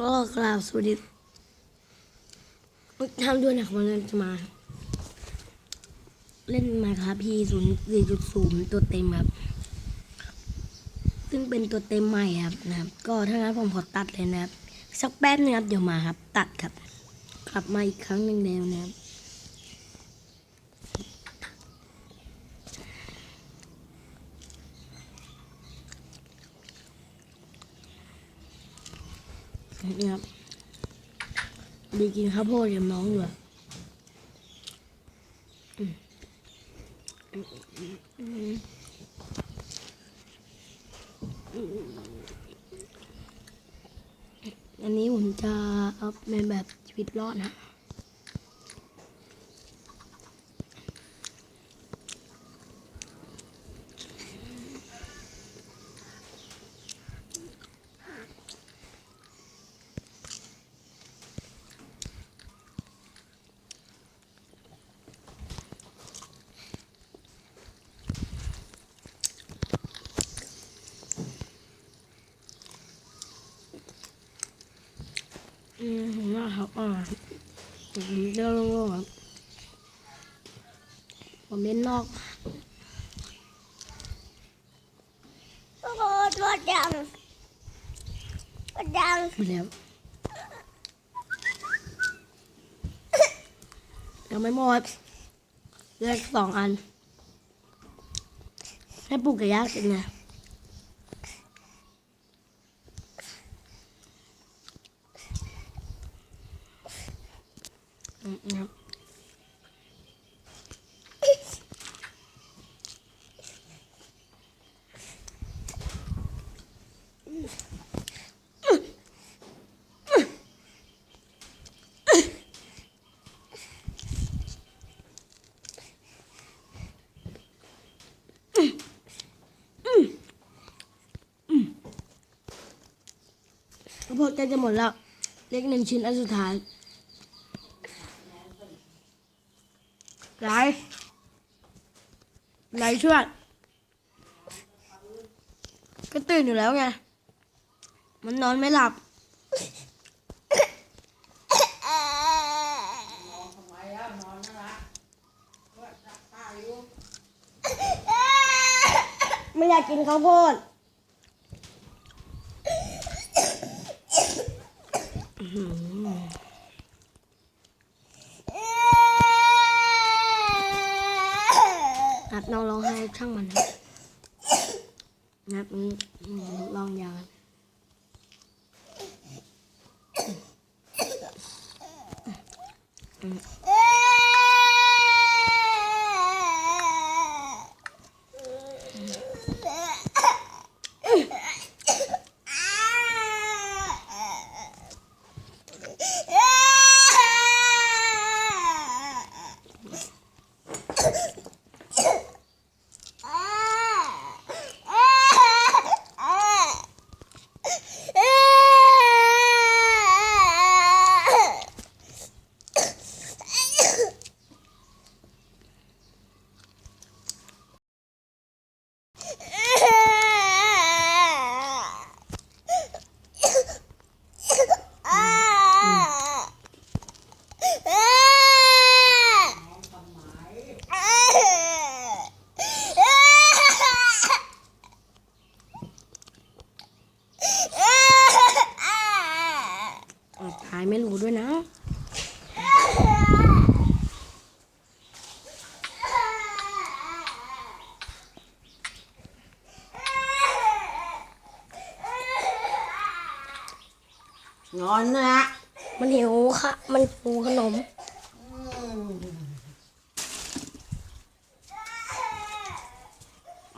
ก็กราบสวัสดีทำด้วยนะครับวันนี้จะมา เล่นมาครับพี่ศูนย์สี่จุดศูนย์ตัวเต็มครับ ซึ่งเป็นตัวเต็มใหม่ครับนะครับ ก็ถ้างั้นผมขอตัดเลยนะครับ สักแป๊บนึงครับ เดี๋ยวมาครับ ตัดครับ กลับมาอีกครั้งหนึ่งแล้วนะครับ นี่ครับดีกินข้าวโพดกับน้องอยู่อะอันนี้ผมจะเอาเป็นแบบชีวิตรอดนะ อืมผมว่าครับอ่าผมเลือกโล่งๆครับผมเล่นนอกโอ้โหตัวดังตัวดังอยู่แล้วยังไม่หมดเหลือกสองอัน ให้ปลูกกระยากเป็นไงอืมครับ ข้าวโพดใกล้จะหมดแล้วเล็กหนึ่งชิ้นอันสุดท้ายไหลไหลช่วยก็ตื่นอยู่แล้วไง มันนอนไม่หลับไม่อยากกินข้าวโพด อับน้องร้องไห้ช่างมันนะนับนี้ลองยาวอืมตายไม่รู้ด้วยนะ งอนนะมันหิวค่ะ มันหิวขนม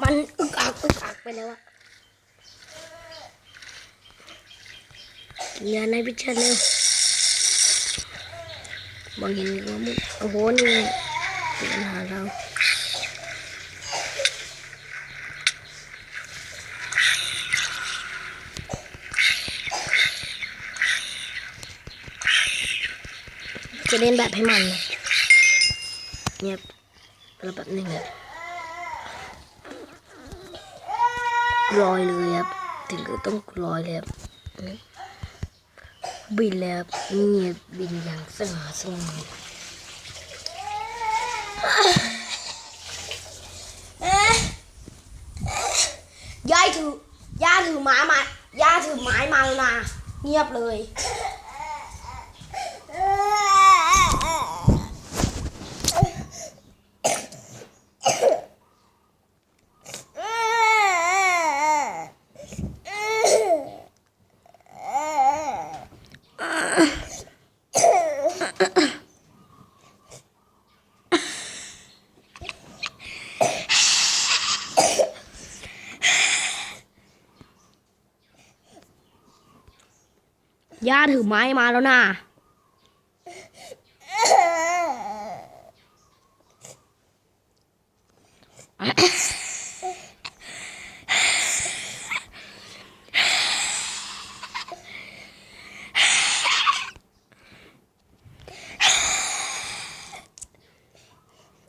มันอึกอักอึกอักไปแล้วอะอย่าในพิชเร็วบางเห็นว่ามุดโอ้โหนี่เป็นปัญหาเรา จะเล่นแบบให้มันเงียบแล้วแบบหนึ่งลอยเลยครับ ถึงก็ต้องลอยเลยครับบินแล้วนี่บินอย่างสง่าสง่ายายถือยายถือไม้มายายถือไม้มาแล้วนะเงียบเลย ย่าถือไม้มาแล้วนะ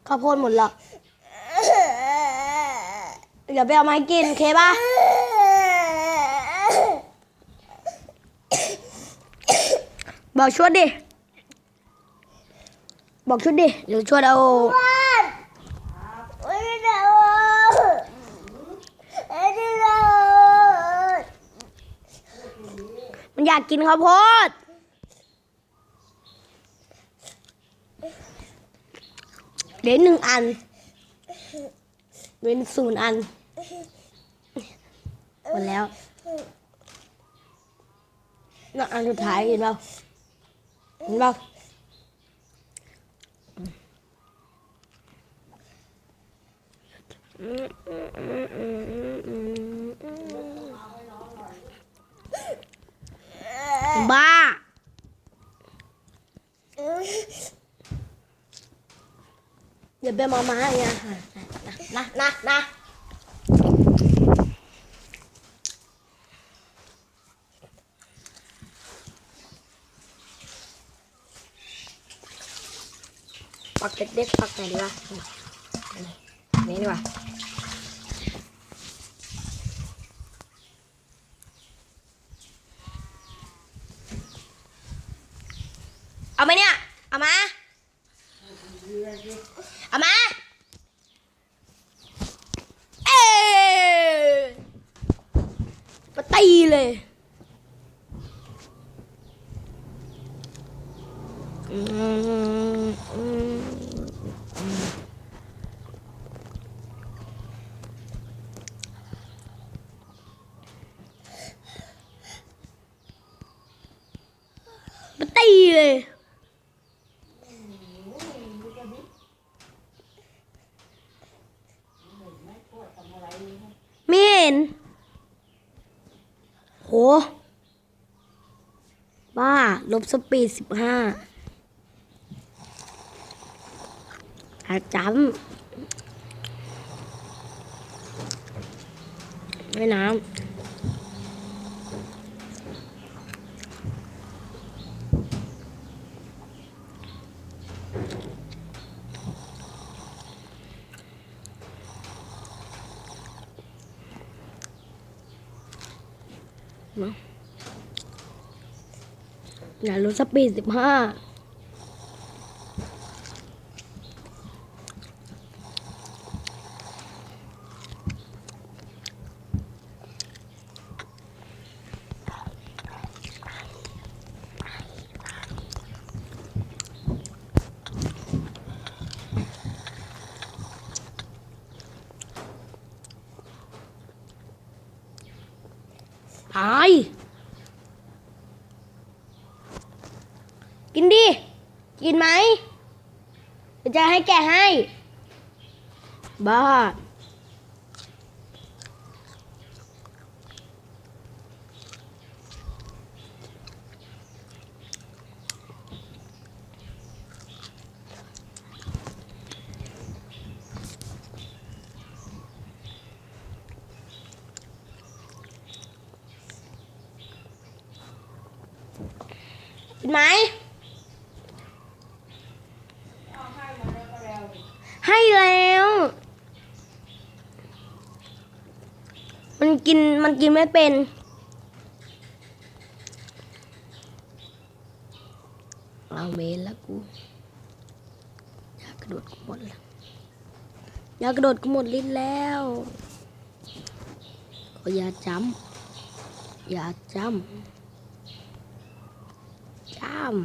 ข้าวโพดหมดหรอกเดี๋ยวไปเอาไม้กินโอเคป่ะ บอกชุดดิ บอกชุดดิ เดี๋ยวชวดเอามันอยากกินข้าวโพดเดี๋ยวหนึ่งอันเดี๋ยวศูนย์อัน หมดแล้วน่ะอันสุดท้ายเห็นเปล่า เห็นเปล่าบ้าเพักเด็กๆปักไหนดีวะนี่ดีกว่าเอาไหมเนี่ย เอามา เอามา เอ้ยมาตีเลยอืมอืม มาตีเลยไม่เห็นโห บ้า ลบสปีดสิบห้าอาจำไม่น้ำ อย่าลดสปีดสิบห้า หาย กินดิ กินไหมจะให้แกให้ บ้า กินไหม ให้แล้ว มันกินมันกินไม่เป็น เอาเวรแล้วกู อยากกระโดดกูหมดแล้วอยากกระโดดกูหมดลิ้นแล้วโอ้ยอย่าจำอย่าจำ จำ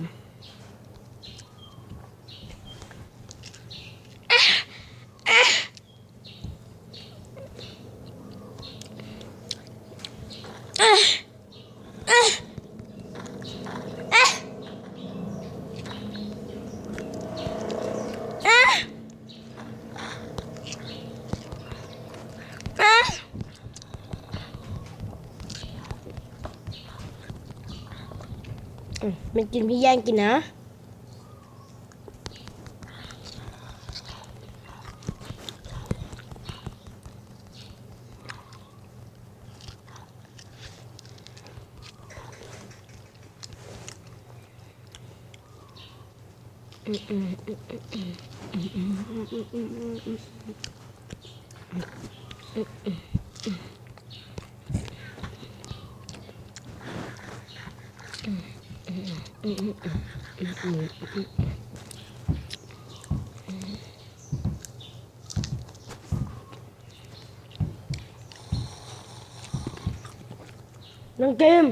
อื มไม่กินพี่แย่งกินนะน้อง เกม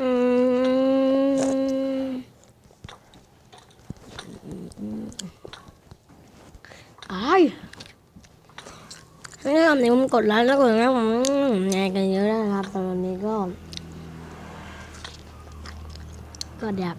อืมอาย ถ้าทำนี้ผมกดไลค์แล้วกดนะผมแงกันเยอะนะครับตอนนี้ก็ ก็เดี๋ยว